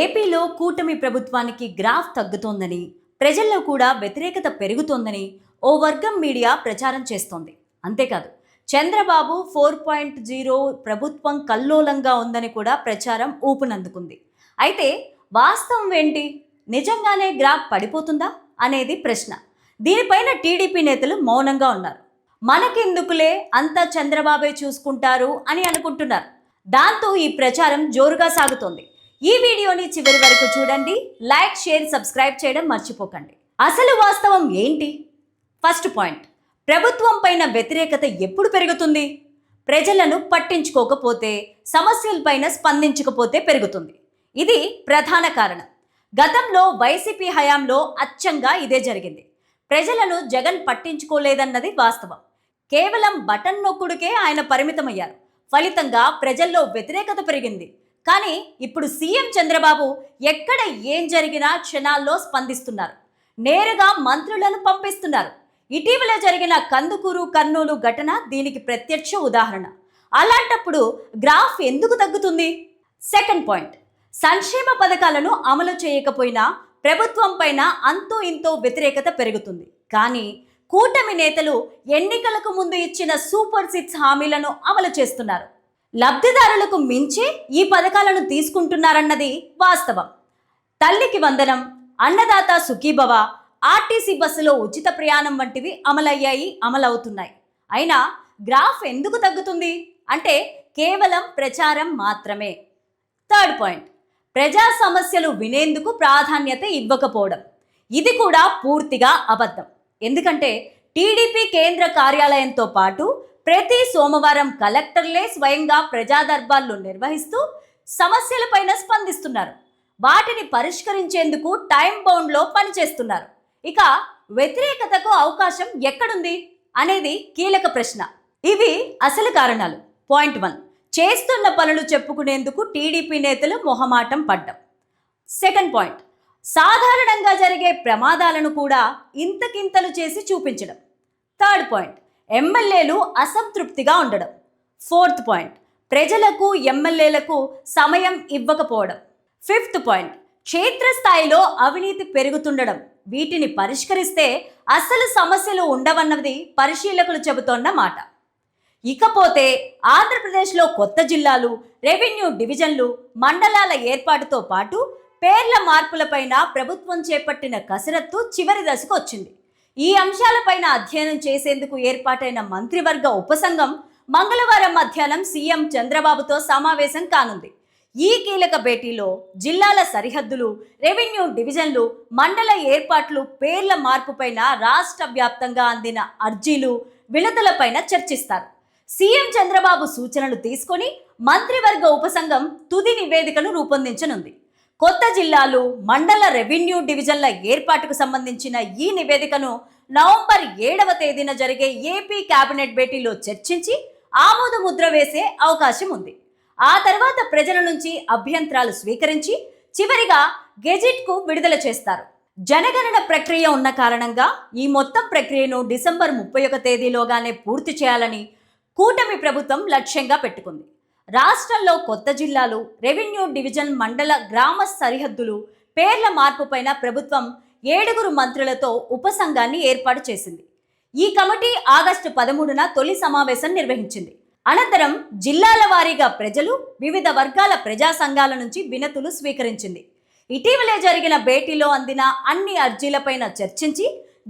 ఏపీలో కూటమి ప్రభుత్వానికి గ్రాఫ్ తగ్గుతోందని ప్రజల్లో కూడా వ్యతిరేకత పెరుగుతోందని ఓ వర్గం మీడియా ప్రచారం చేస్తోంది. అంతేకాదు చంద్రబాబు ఫోర్ పాయింట్ జీరో ప్రభుత్వం కల్లోలంగా ఉందని కూడా ప్రచారం ఊపునందుకుంది. అయితే వాస్తవం ఏంటి? నిజంగానే గ్రాఫ్ పడిపోతుందా? అనేది ప్రశ్న. దీనిపైన టీడీపీ నేతలు మౌనంగా ఉన్నారు. మనకెందుకులే అంతా చంద్రబాబే చూసుకుంటారు అని అనుకుంటున్నారు. దాంతో ఈ ప్రచారం జోరుగా సాగుతోంది. ఈ వీడియోని చివరి వరకు చూడండి. లైక్ షేర్ సబ్స్క్రైబ్ చేయడం మర్చిపోకండి. అసలు వాస్తవం ఏంటి? First point. ప్రభుత్వం పైన వ్యతిరేకత ఎప్పుడు పెరుగుతుంది? ప్రజలను పట్టించుకోకపోతే సమస్యలపైన స్పందించకపోతే పెరుగుతుంది. ఇది ప్రధాన కారణం. గతంలో వైసీపీ హయాంలో అచ్చంగా ఇదే జరిగింది. ప్రజలను జగన్ పట్టించుకోలేదన్నది వాస్తవం. కేవలం బటన్ నొక్కుడుకే ఆయన పరిమితమయ్యారు. ఫలితంగా ప్రజల్లో వ్యతిరేకత పెరిగింది. కానీ ఇప్పుడు సీఎం చంద్రబాబు ఎక్కడ ఏం జరిగినా క్షణాల్లో స్పందిస్తున్నారు. నేరుగా మంత్రులను పంపిస్తున్నారు. ఇటీవల జరిగిన కందుకూరు కర్నూలు ఘటన దీనికి ప్రత్యక్ష ఉదాహరణ. అలాంటప్పుడు గ్రాఫ్ ఎందుకు తగ్గుతుంది? Second point. సంక్షేమ పథకాలను అమలు చేయకపోయినా ప్రభుత్వం పైన అంతో ఇంతో వ్యతిరేకత పెరుగుతుంది. కానీ కూటమి నేతలు ఎన్నికలకు ముందు ఇచ్చిన సూపర్ సిక్స్ హామీలను అమలు చేస్తున్నారు. లబ్ధిదారులకు మించి ఈ పథకాలను తీసుకుంటున్నారన్నది వాస్తవం. తల్లికి వందనం అన్నదాత సుఖీభవ ఆర్టీసీ బస్సులో ఉచిత ప్రయాణం వంటివి అమలయ్యాయి అమలవుతున్నాయి. అయినా గ్రాఫ్ ఎందుకు తగ్గుతుంది? అంటే కేవలం ప్రచారం మాత్రమే. Third point. ప్రజా సమస్యలు వినేందుకు ప్రాధాన్యత ఇవ్వకపోవడం. ఇది కూడా పూర్తిగా అబద్ధం. ఎందుకంటే టీడీపీ కేంద్ర కార్యాలయంతో పాటు ప్రతి సోమవారం కలెక్టర్లే స్వయంగా ప్రజా దర్బార్లు నిర్వహిస్తూ సమస్యలపైన స్పందిస్తున్నారు. వాటిని పరిష్కరించేందుకు టైం బౌండ్లో పనిచేస్తున్నారు. ఇక వ్యతిరేకతకు అవకాశం ఎక్కడుంది అనేది కీలక ప్రశ్న. ఇవి అసలు కారణాలు. Point one. చేస్తున్న పనులు చెప్పుకునేందుకు టీడీపీ నేతలు మొహమాటం పడ్డం. Second point. సాధారణంగా జరిగే ప్రమాదాలను కూడా ఇంతకింతలు చేసి చూపించడం. Third point. ఎమ్మెల్యేలు అసంతృప్తిగా ఉండడం. Fourth point. ప్రజలకు ఎమ్మెల్యేలకు సమయం ఇవ్వకపోవడం. Fifth point. క్షేత్రస్థాయిలో అవినీతి పెరుగుతుండడం. వీటిని పరిష్కరిస్తే అసలు సమస్యలు ఉండవన్నది పరిశీలకులు చెబుతోన్న మాట. ఇకపోతే ఆంధ్రప్రదేశ్లో కొత్త జిల్లాలు రెవెన్యూ డివిజన్లు మండలాల ఏర్పాటుతో పాటు పేర్ల మార్పులపైన ప్రభుత్వం చేపట్టిన కసరత్తు చివరి దశకు వచ్చింది. ఈ అంశాలపైన అధ్యయనం చేసేందుకు ఏర్పాటైన మంత్రివర్గ ఉపసంఘం మంగళవారం మధ్యాహ్నం సీఎం చంద్రబాబుతో సమావేశం కానుంది. ఈ కీలక భేటీలో జిల్లాల సరిహద్దులు రెవెన్యూ డివిజన్లు మండల ఏర్పాట్లు పేర్ల మార్పుపైన రాష్ట్ర వ్యాప్తంగా అందిన అర్జీలు విడుదలపైన చర్చిస్తారు. సీఎం చంద్రబాబు సూచనలు తీసుకొని మంత్రివర్గ ఉపసంఘం తుది నివేదికను రూపొందించనుంది. కొత్త జిల్లాలు మండల రెవెన్యూ డివిజన్ల ఏర్పాటుకు సంబంధించిన ఈ నివేదికను నవంబర్ ఏడవ తేదీన జరిగే ఏపీ కేబినెట్ భేటీలో చర్చించి ఆమోద ముద్ర వేసే అవకాశం ఉంది. ఆ తర్వాత ప్రజల నుంచి అభ్యంతరాలు స్వీకరించి చివరిగా గెజిట్కు విడుదల చేస్తారు. జనగణన ప్రక్రియ ఉన్న కారణంగా ఈ మొత్తం ప్రక్రియను డిసెంబర్ ముప్పై ఒక తేదీలోగానే పూర్తి చేయాలని కూటమి ప్రభుత్వం లక్ష్యంగా పెట్టుకుంది. రాష్ట్రంలో కొత్త జిల్లాలు రెవెన్యూ డివిజన్ మండల గ్రామ సరిహద్దులు పేర్ల మార్పుపైన ప్రభుత్వం ఏడుగురు మంత్రులతో ఉపసంఘాన్ని ఏర్పాటు చేసింది. ఈ కమిటీ ఆగస్టు పదమూడున తొలి సమావేశం నిర్వహించింది. అనంతరం జిల్లాల వారీగా ప్రజలు వివిధ వర్గాల ప్రజా సంఘాల నుంచి వినతులు స్వీకరించింది. ఇటీవలే జరిగిన భేటీలో అందిన అన్ని అర్జీలపైన చర్చించి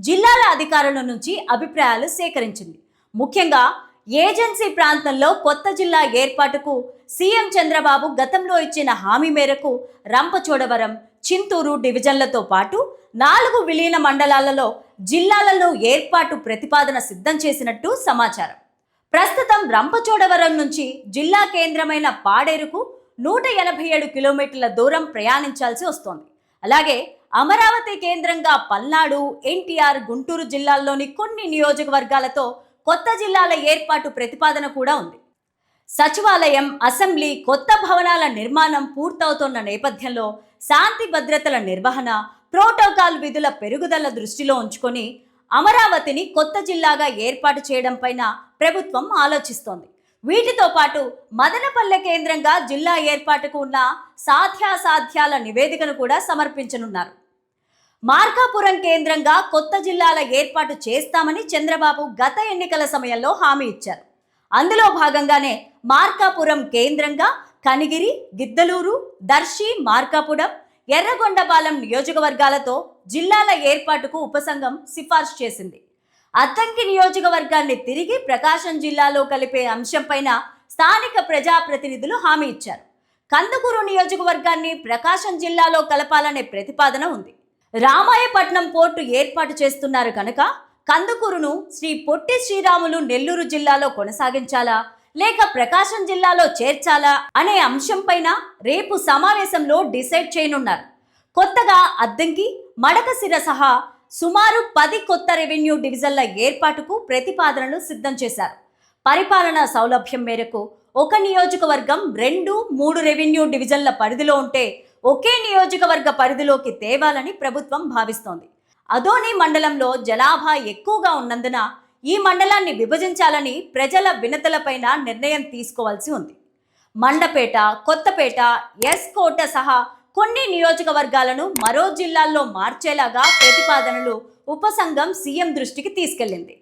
జిల్లాల అధికారుల నుంచి అభిప్రాయాలు సేకరించింది. ముఖ్యంగా ఏజెన్సీ ప్రాంతంలో కొత్త జిల్లా ఏర్పాటుకు సీఎం చంద్రబాబు గతంలో ఇచ్చిన హామీ మేరకు రంపచోడవరం చింతూరు డివిజన్లతో పాటు నాలుగు విలీన మండలాలలో జిల్లాలలో ఏర్పాటు ప్రతిపాదన సిద్ధం చేసినట్టు సమాచారం. ప్రస్తుతం రంపచోడవరం నుంచి జిల్లా కేంద్రమైన పాడేరుకు నూట ఎనభై ఏడు కిలోమీటర్ల దూరం ప్రయాణించాల్సి వస్తోంది. అలాగే అమరావతి కేంద్రంగా పల్నాడు ఎన్టీఆర్ గుంటూరు జిల్లాల్లోని కొన్ని నియోజకవర్గాలతో కొత్త జిల్లాల ఏర్పాటు ప్రతిపాదన కూడా ఉంది. సచివాలయం అసెంబ్లీ కొత్త భవనాల నిర్మాణం పూర్తవుతున్న నేపథ్యంలో శాంతి భద్రతల నిర్వహణ ప్రోటోకాల్ విధుల పెరుగుదల దృష్టిలో ఉంచుకొని అమరావతిని కొత్త జిల్లాగా ఏర్పాటు చేయడం పైన ప్రభుత్వం ఆలోచిస్తోంది. వీటితో పాటు మదనపల్లె కేంద్రంగా జిల్లా ఏర్పాటుకు ఉన్న సాధ్యాసాధ్యాల నివేదికను కూడా సమర్పించనున్నారు. మార్కాపురం కేంద్రంగా కొత్త జిల్లాల ఏర్పాటు చేస్తామని చంద్రబాబు గత ఎన్నికల సమయంలో హామీ ఇచ్చారు. అందులో భాగంగానే మార్కాపురం కేంద్రంగా కనిగిరి గిద్దలూరు దర్శి మార్కాపురం ఎర్రగొండపాలెం నియోజకవర్గాలతో జిల్లాల ఏర్పాటుకు ఉపసంఘం సిఫార్సు చేసింది. అద్దంకి నియోజకవర్గాన్ని తిరిగి ప్రకాశం జిల్లాలో కలిపే అంశంపైన స్థానిక ప్రజాప్రతినిధులు హామీ ఇచ్చారు. కందుకూరు నియోజకవర్గాన్ని ప్రకాశం జిల్లాలో కలపాలనే ప్రతిపాదన ఉంది. రామాయపట్నం పోర్టు ఏర్పాటు చేస్తున్నారు కనుక కందుకూరును శ్రీ పొట్టి శ్రీరాములు నెల్లూరు జిల్లాలో కొనసాగించాలా? లేక ప్రకాశం జిల్లాలో చేర్చాలా? అనే అంశంపైన రేపు సమావేశంలో డిసైడ్ చేయనున్నారు. కొత్తగా అద్దంకి మడకసిర సహా సుమారు పది కొత్త రెవెన్యూ డివిజన్ల ఏర్పాటుకు ప్రతిపాదనలు సిద్ధం చేశారు. పరిపాలనా సౌలభ్యం మేరకు ఒక నియోజకవర్గం రెండు మూడు రెవెన్యూ డివిజన్ల పరిధిలో ఉంటే ఒకే నియోజకవర్గ పరిధిలోకి తేవాలని ప్రభుత్వం భావిస్తోంది. అదోని మండలంలో జనాభా ఎక్కువగా ఉన్నందున ఈ మండలాన్ని విభజించాలని ప్రజల వినతులపైన నిర్ణయం తీసుకోవాల్సి ఉంది. మండపేట కొత్తపేట ఎస్కోట సహా కొన్ని నియోజకవర్గాలను మరో జిల్లాల్లో మార్చేలాగా ప్రతిపాదనలు ఉపసంఘం సీఎం దృష్టికి తీసుకెళ్ళింది